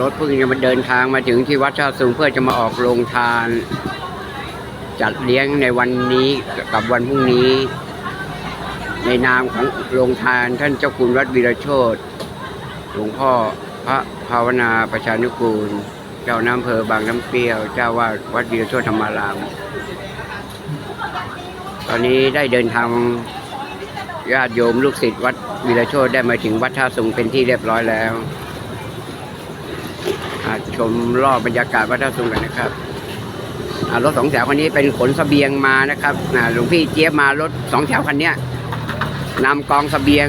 รถเพิ่งจะมาเดินทางมาถึงที่วัดท่าสูงเพื่อจะมาออกโรงทาน จัดเลี้ยงในวันนี้กับวันพรุ่งนี้ ในนามของโรงทานท่านเจ้าคุณวัดวีรโชตหลวงพ่อพระภาวนาประชานุกูล เจ้าน้ำอำเภอบางน้ำเปรี้ยว เจ้าวาดวัดวีรโชตธรรมาราม ตอนนี้ได้เดินทางญาติโยมลูกศิษย์วัดวีรโชตได้มาถึงวัดท่าสูงเป็นที่เรียบร้อยแล้ว อ่าชมรอบบรรยากาศวัดท่าสูงกันนะครับรถสองแถวคันนี้เป็นขนสเสบียงมานะครับหลวงพี่เจี๊ยบมารถสองแถวคันนี้นำกองสเสบียง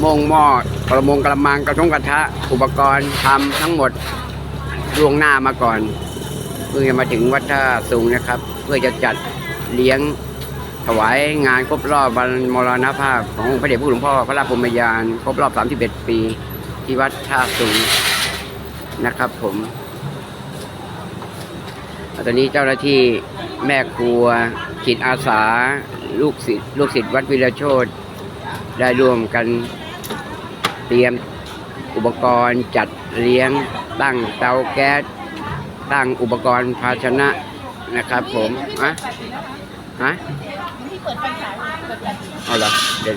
โมงหม้อกระมงกระมังกระทงกระทะ อุปกรณ์ทำทั้งหมดล่วงหน้ามาก่อนเพื่อจะมาถึงวัดท่าสูงนะครับ เพื่อจะจัดเลี้ยงถวายงานครบรอบวันมรณภาพของพระเดชพระคุณหลวงพ่อพระราชพรมยาน ครบรอบ 31 ปี ที่วัดท่าสูง นะครับผมตอนนี้เจ้าหน้าที่แม่ครัวจิตอาสา ลูกศิษย์ลูกศิษย์วัดวิรโชตได้ร่วมกันเตรียมอุปกรณ์จัดเลี้ยง ตั้งเตาแก๊ส ตั้งอุปกรณ์ภาชนะนะครับผมอะฮะเอาเหรอเดี๋ยว